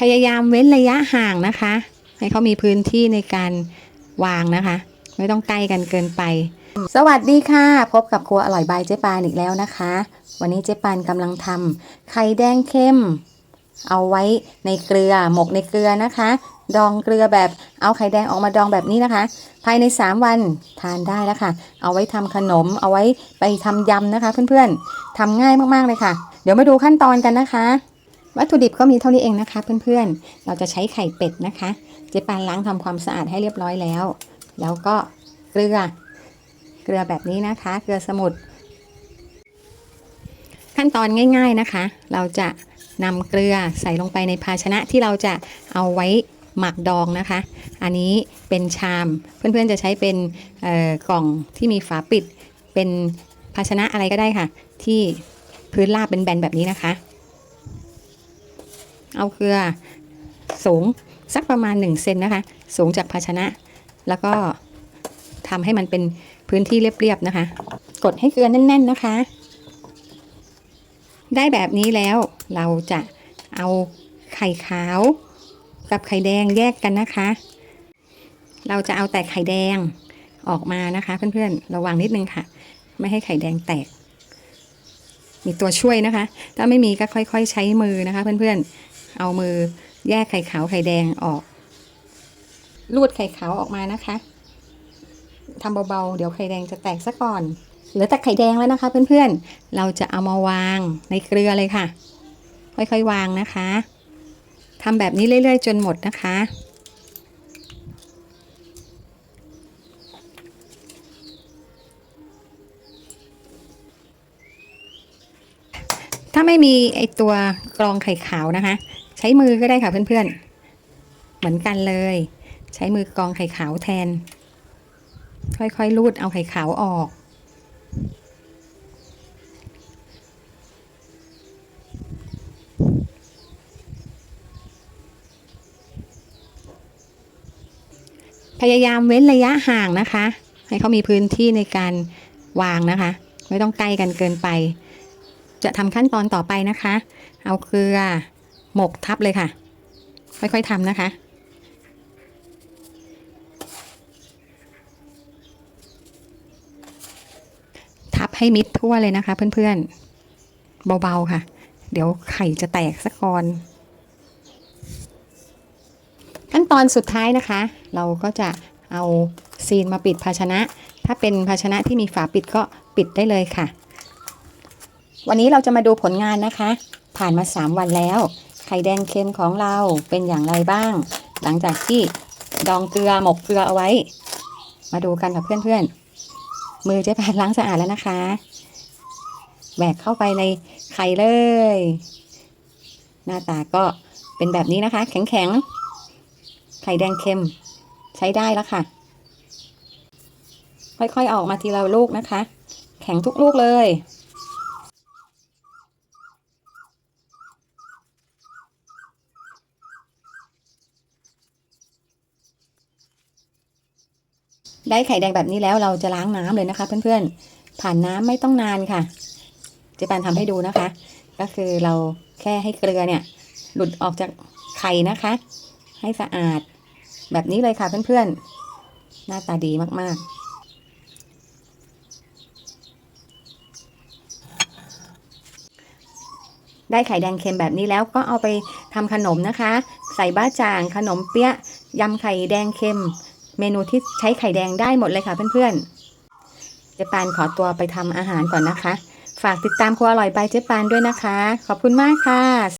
พยายามเว้นระยะห่างนะคะ ให้เขามีพื้นที่ในการวางนะคะ ไม่ต้องใกล้กันเกินไป สวัสดีค่ะ พบกับครัวอร่อยบายเจ๊ปานอีกแล้วนะคะ วันนี้เจ๊ปานกำลังทำไข่แดงเข้ม เอาไว้ในเกลือหมกในเกลือนะคะ ดองเกลือแบบเอาไข่แดงออกมาดองแบบนี้นะคะ ภายใน 3 วันทานได้แล้วค่ะ เอาไว้ทำขนม เอาไว้ไปทำยำนะคะ เพื่อนๆทำง่ายมากๆเลยค่ะ เดี๋ยวมาดูขั้นตอนกันนะคะ วัตถุดิบก็มีเท่านี้เองนะคะ เพื่อนๆ เราจะใช้ไข่เป็ดนะคะ เจ๊ปานล้างทำความสะอาดให้เรียบร้อยแล้ว แล้วก็เกลือ เกลือแบบนี้นะคะ เกลือสมุนขั้นตอนง่าย ๆนะคะ เราจะนำเกลือใส่ลงไปในภาชนะที่เราจะเอาไว้หมักดองนะคะ อันนี้เป็นชาม เพื่อนๆจะใช้เป็นกล่องที่มีฝาปิด เป็นภาชนะอะไรก็ได้ค่ะ ที่พื้นราบเป็นแบนแบบนี้นะคะ เอาเกลือสูงสักประมาณ1เซนนะคะ สูงจากภาชนะ แล้วก็ทำให้มันเป็นพื้นที่เรียบๆนะคะ กดให้เกลือแน่น ๆนะคะ ได้แบบนี้แล้วเราจะเอาไข่ขาวกับไข่แดงแยกกันนะคะ เราจะเอาแต่ไข่แดงออกมานะคะ เพื่อนๆ ระวังนิดนึงค่ะ ไม่ให้ไข่แดงแตก มีตัวช่วยนะคะ ถ้าไม่มีก็ค่อย ๆ ใช้มือนะคะ เพื่อนๆ เอามือแยกไข่ขาวไข่แดงออกลูดไข่ขาวออกมานะคะทำเบาๆ เดี๋ยวไข่แดงจะแตกซะก่อน เหลือแต่ไข่แดงแล้วนะคะ เพื่อนๆ เราจะเอามาวางในเกลือเลยค่ะ ค่อยๆวางนะคะทำแบบนี้เรื่อยๆ จนหมดนะคะ ถ้าไม่มีไอตัวกรองไข่ขาวนะคะ ใช้มือก็ได้ค่ะเพื่อนๆ เหมือนกันเลย ใช้มือกรองไข่ขาวแทน ค่อยๆ รูดเอาไข่ขาวออก พยายามเว้นระยะห่างนะคะ ให้เขามีพื้นที่ในการวางนะคะ ไม่ต้องใกล้กันเกินไป จะทำขั้นตอนต่อไปนะคะ เอาเกลือหมกทับเลยค่ะ ค่อยๆทำนะคะ ทับให้มิดทั่วเลยนะคะ เพื่อนๆ เบาๆค่ะ เดี๋ยวไข่จะแตกสักก่อนขั้นตอนสุดท้ายนะคะ เราก็จะเอาซีนมาปิดภาชนะ ถ้าเป็นภาชนะที่มีฝาปิดก็ปิดได้เลยค่ะ วันนี้เราจะมาดูผลงานนะคะ ผ่านมา 3 วันแล้ว ไข่แดงเค็มของเราเป็นอย่างไรบ้าง หลังจากที่ดองเกลือหมกเกลือเอาไว้ มาดูกันกับเพื่อนๆ มือเจ๊แพนล้างสะอาดแล้วนะคะแหวกเข้าไปในไข่เลย หน้าตาก็เป็นแบบนี้นะคะ แข็งๆ ไข่แดงเค็ม ใช้ได้แล้วค่ะ ค่อยๆออกมาทีละลูกนะคะ แข็งทุกลูกเลย ได้ไข่แดงแบบนี้แล้วเราจะล้างน้ำเลยนะคะ เพื่อนๆ ผ่านน้ำไม่ต้องนานค่ะเจ๊ปานทำให้ดูนะคะ ก็คือเราแค่ให้เกลือเนี่ย หลุดออกจากไข่นะคะ ให้สะอาดแบบนี้เลยค่ะเพื่อนๆ หน้าตาดีมากๆได้ไข่แดงเค็มแบบนี้แล้วก็เอาไปทำขนมนะคะ ใส่บ้าจ่างขนมเปี๊ยะยำไข่แดงเค็ม เมนูที่ใช้ไข่แดงได้หมดเลยค่ะเพื่อนๆ เจ๊ปานขอตัวไปทำอาหารก่อนนะคะ ฝากติดตามครัวอร่อยบายเจ๊ปานด้วยนะคะ ขอบคุณมากค่ะ